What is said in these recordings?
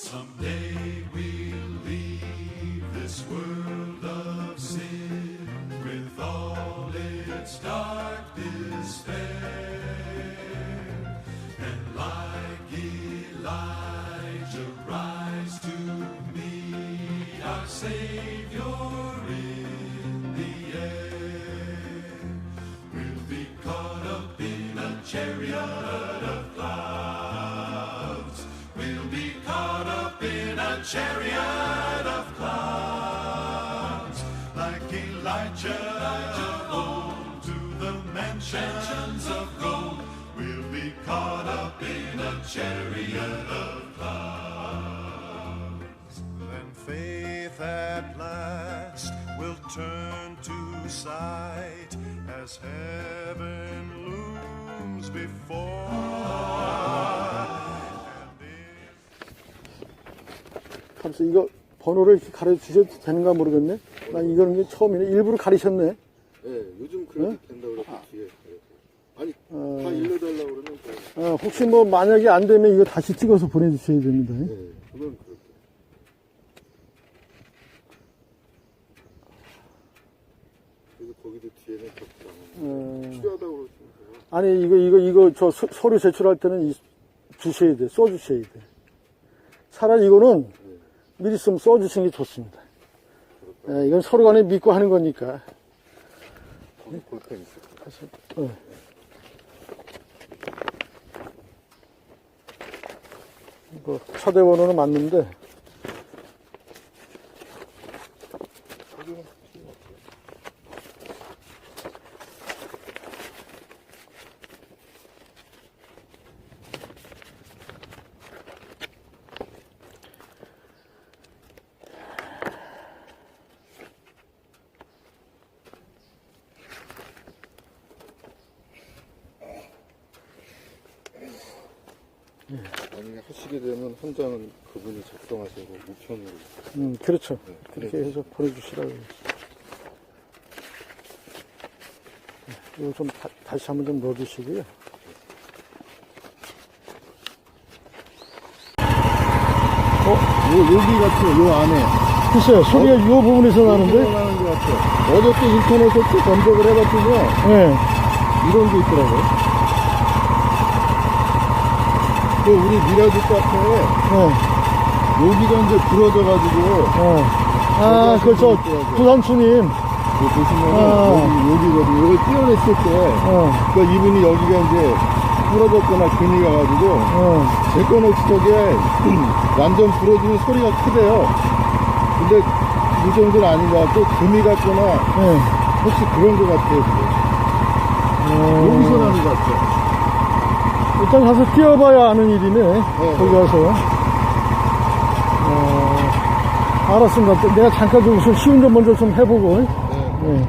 Someday we'll leave this world chariot of clouds. Like Elijah, home to the mansions of gold. We'll be caught up in a chariot of clouds. Then faith at last will turn to sight as heaven looms before. 감사 이거 번호를 이렇게 가르쳐 주셔도 되는가 모르겠네. 나 이거는 게 처음이네. 일부러 가리셨네. 네, 요즘 그래도 된다고 그래서 뒤에 가요. 아니, 다 일러달라고 그러면 또, 어, 혹시 뭐 만약에 안 되면 이거 다시 찍어서 보내주셔야 됩니다. 네, 그건 그렇게. 그래서 거기도 뒤에는 적당. 어, 필요하다고 그러시면 돼요. 아니 이거 이거 이거 저 서, 서류 제출할 때는 이, 주셔야 돼. 써 주셔야 돼. 차라리 이거는 미리 쓰면 써 주시는 게 좋습니다. 예, 이건 서로 간에 믿고 하는 거니까. 거기 볼펜 있을 거예요. 다시, 어. 이거 차대 번호는 맞는데 만약에 하시게 되면 한 장은 그분이 작성하시고 우편으로. 음, 그렇죠. 네, 그렇게 해서 보내주시라고. 네, 이거 좀 다, 시 한번 좀 넣어주시고요. 어? 요, 여기 같아요, 요 안에. 글쎄요, 소리가 이 부분에서 나는데? 나는 것 같아요. 어저께 인터넷에 또 검색을 해봤더니 네. 이런 게 있더라고요. 그 우리 미라지 카페에 네. 여기가 이제 부러져가지고 어. 아, 그저 부산수님. 그 보시면 아. 여기 여기거든요. 이걸 띄어냈을 때, 어, 그 이분이 여기가 이제 부러졌거나 금이 가가지고 어. 제 거는 저게 완전 부러지면 소리가 크대요. 근데 이 정도는 아닌 것 같고 금이 갔거나 네. 혹시 그런 것 같아요. 그게. 여기서 어. 나는 것 같아요. 일단 가서 뛰어봐야 아는 일이네. 거기 가서. 어, 알았습니다. 내가 잠깐 좀 우선 시운전 먼저 좀 해보고. 네.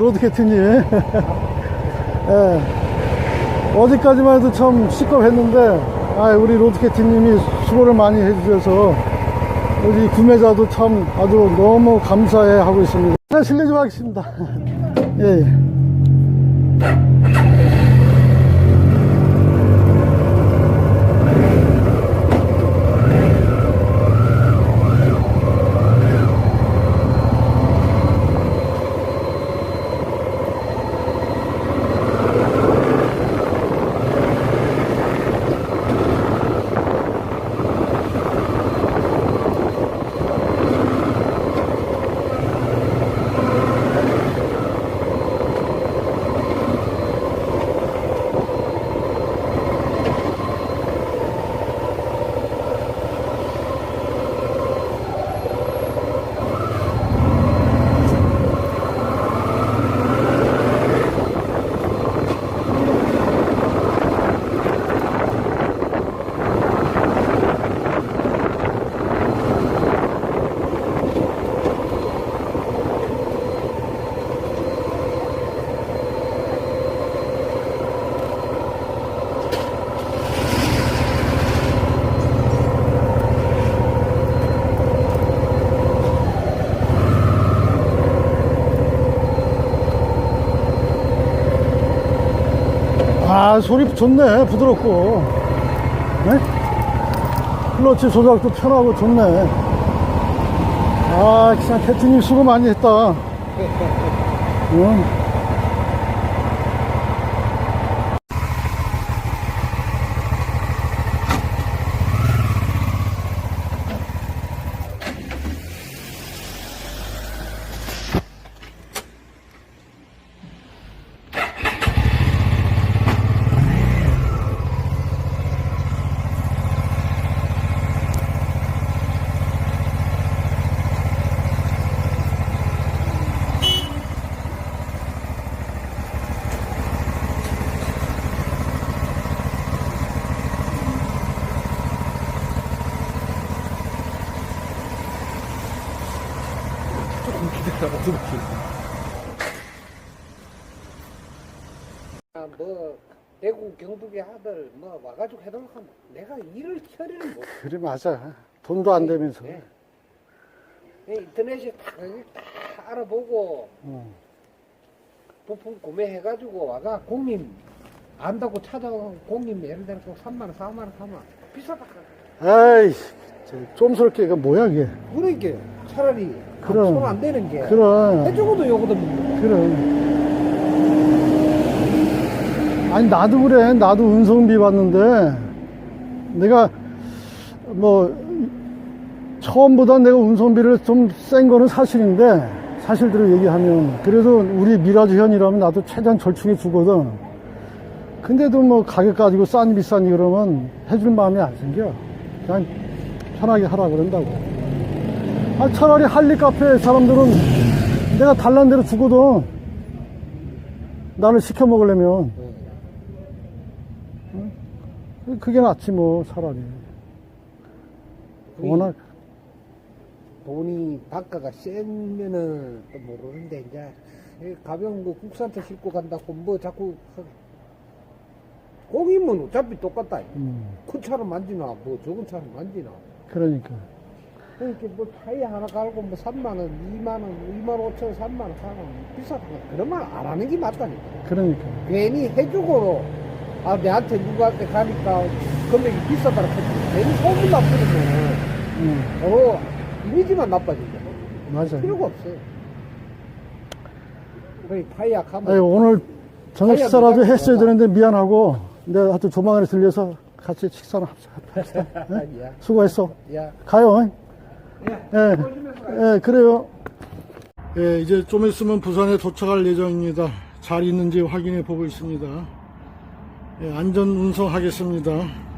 로드캐트님. 예. 어제까지만 해도 참 시겁했는데, 아, 우리 로드캐트님이 수고를 많이 해주셔서, 우리 구매자도 참 아주 너무 감사해 하고 있습니다. 네, 실례 좀 하겠습니다. 예, 아, 소리 좋네. 부드럽고. 네? 클러치 조작도 편하고 좋네. 아, 그냥 캐트님 수고 많이 했다. 응. 아, 뭐 대구 경북의 아들 뭐 와가지고 해달라고 하면 내가 일을 처리를 못. 그래, 맞아. 돈도 안 되면서. 네. 네, 인터넷에 다, 여기 다 알아보고 응. 부품 구매해가지고 와가 공임 안다고 찾아오고 공임 예를 들어서 3만 원, 4만 원, 4만 원 비싸다. 아이, 저 좀스럽게, 이거 뭐야, 이게. 그러니까 차라리 그럼. 손안 되는 게 그럼. 해주고도 요거든. 그래. 아니, 나도 그래. 나도 운송비 받는데, 내가, 뭐, 처음보다 내가 운송비를 좀 센 거는 사실인데, 사실대로 얘기하면. 그래도 우리 미라주 현이라면 나도 최대한 절충해 주거든. 근데도 뭐 가격 가지고 싼 비싼이 그러면 해줄 마음이 안 생겨. 그냥 편하게 하라 그런다고. 아, 차라리 할리 카페 사람들은 내가 달란 대로 주거든. 나를 시켜 먹으려면. 응? 그게 낫지, 뭐, 차라리. 워낙, 돈이 단가가 세면은 또 모르는데 이제 가벼운 거 국산차 싣고 간다고 뭐 자꾸 하- 공임은 어차피 똑같다. 음, 큰 차를 만지나 뭐 적은 차를 만지나. 그러니까. 그러니까 뭐 타이어 하나 갈고 뭐 3만 원, 2만 원, 2만 5천 원, 3만 원 사면 비싸다. 그런 말 안 하는 게 맞다니까. 그러니까. 괜히 해주고 아 내한테 누구한테 가니까 금액이 비싸다고 해도 괜히 소문 나쁘면 음, 어 이미지만 나빠진다. 맞아. 필요가 없어요. 가면 아니, 오늘 저녁 아니야, 식사라도 미안해. 했어야 되는데 미안하고, 내가 하여튼 조만간에 들려서 같이 식사를 합시다. 야, 수고했어. 야. 가요. 예, 예, 그래요. 예, 이제 좀 있으면 부산에 도착할 예정입니다. 잘 있는지 확인해 보고 있습니다. 예, 안전 운송하겠습니다.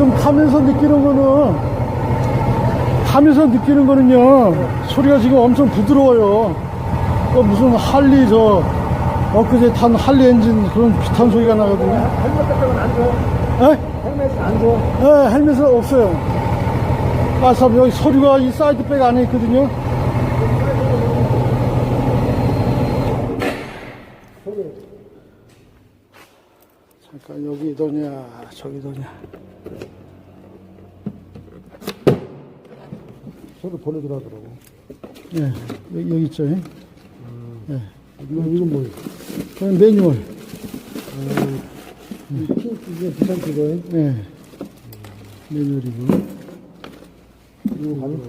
지금 타면서 느끼는 거는 타면서 느끼는 거는요 소리가 지금 엄청 부드러워요 어, 무슨 할리 저 엊그제 탄 할리 엔진 그런 비슷한 소리가 나거든요 헬멧 같은 건안 줘. 에? 헬멧은 안 줘. 네, 헬멧은 없어요 아, 참, 여기 서류가 이 사이드백 안에 있거든요 잠깐 여기 더냐 저기 더냐 서로 보내주라더라고. 네, 여기, 여기 있죠 예. 네. 이건, 이건 뭐예요? 그럼 매뉴얼 이게 비싼 그거예요? 네. 매뉴얼이고 이거 가는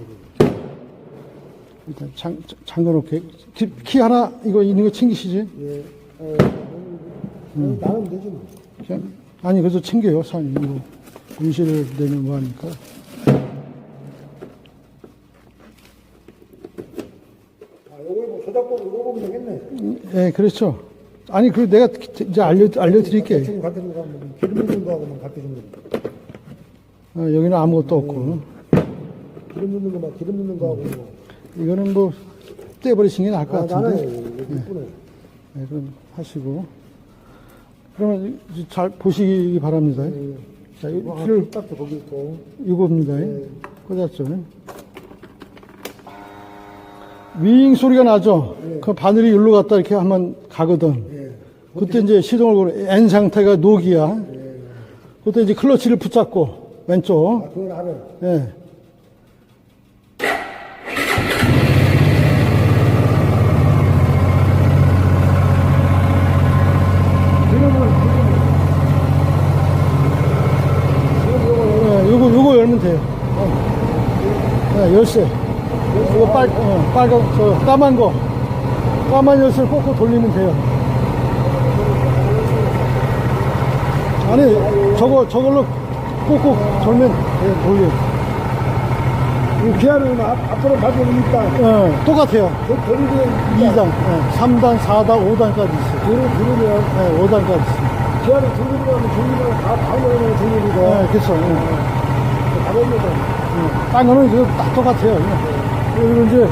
일단 잠, 잠궈 놓게 키, 키 하나 이거 있는 거 챙기시지? 예. 어, 음. 나가면 되지 뭐. 그냥, 아니 그래서 챙겨요 사장님 이거 음식을 내면 뭐 하니까 아, 요거 뭐 조작법 이거 보면 되겠네. 예 그렇죠 아니 그 내가 이제 알려 알려드릴게 지금 갖다 주고 가면 기름 넣는 거하고만 갖다 주는 거. 어, 여기는 아무것도 없고 기름 넣는 거만 기름 넣는 거하고 뭐. 이거는 뭐 떼버리시는 게 나을 것 아, 나는 같은데 여기 이쁘네. 네, 그럼 하시고 그러면 이제 잘 보시기 바랍니다 자 이- 아, 필요 딱도 거기 있고. 이겁니다. 꽂았죠. 윙 소리가 나죠? 그 바늘이 일로 갔다 이렇게 하면 가거든. 예. 그때 이제 시동을 거는 N 상태가 녹이야. 그때 이제 클러치를 붙잡고, 왼쪽. 아, 그건 알아요. 예. 예, 요거, 요거 열면 돼요. 어. 예, 열쇠. 빨, 빨간, 저, 까만 거. 까만 열쇠를 꽂고 돌리면 돼요. 아니, 저거, 저걸로 꽂고 돌면 돼요, 돌려. 이 기아는 앞, 앞으로 가지고 있다. 어, 똑같아요. 그 거리도 2단, 예, 3단, 4단, 5단까지 있어요. 뒤로 들으면 예, 5단까지 있어요. 기아를 들리고 하면 들리고 다 방향으로 들리고 예, 그쵸. 예. 가봅니다. 딴 거는 이거 딱 똑같아요. 그리고 이제,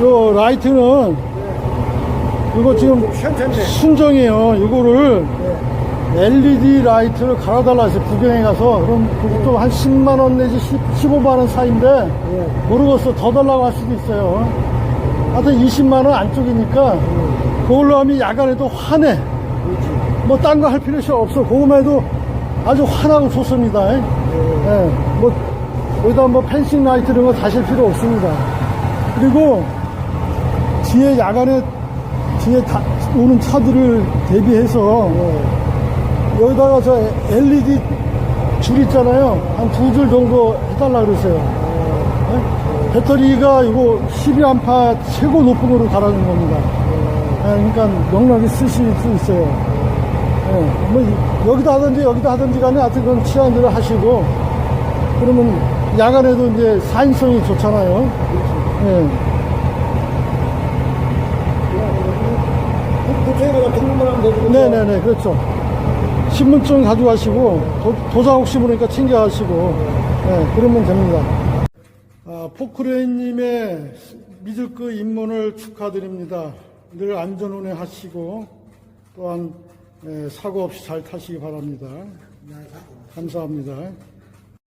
요 라이트는, 이거 지금. 순정이에요. 이거를 LED 라이트를 갈아달라 해서 구경해 가서 그럼 그것도 한 10만원 내지 10, 15만원 사이인데 모르겠어. 더 달라고 할 수도 있어요. 하여튼 20만원 안쪽이니까 그걸로 하면 야간에도 환해. 뭐딴 거 할 필요 없어. 그거만 해도 아주 환하고 좋습니다. 예. 뭐 여기다 뭐 펜싱 라이트 이런 거 다실 필요 없습니다. 그리고 뒤에 야간에 뒤에 다 오는 차들을 대비해서 여기다가 저 LED 줄 있잖아요. 한 두 줄 정도 해달라 그러세요. 네? 배터리가 이거 12A 최고 높은 거로 달아준 겁니다. 네, 그러니까 넉넉히 쓰실 수 있어요. 네, 뭐 이- 여기다 하든지 여기다 하든지 간에 하여튼 그건 취향대로 하시고 그러면 야간에도 이제 사인성이 좋잖아요. 네. 네네네, 그렇죠. 신분증 가져가시고, 도, 장 혹시 모르니까 챙겨가시고, 네, 그러면 됩니다. 아, 포크레인님의 믿을 그 입문을 축하드립니다. 늘 안전 운행 하시고, 또한 예, 사고 없이 잘 타시기 바랍니다. 감사합니다.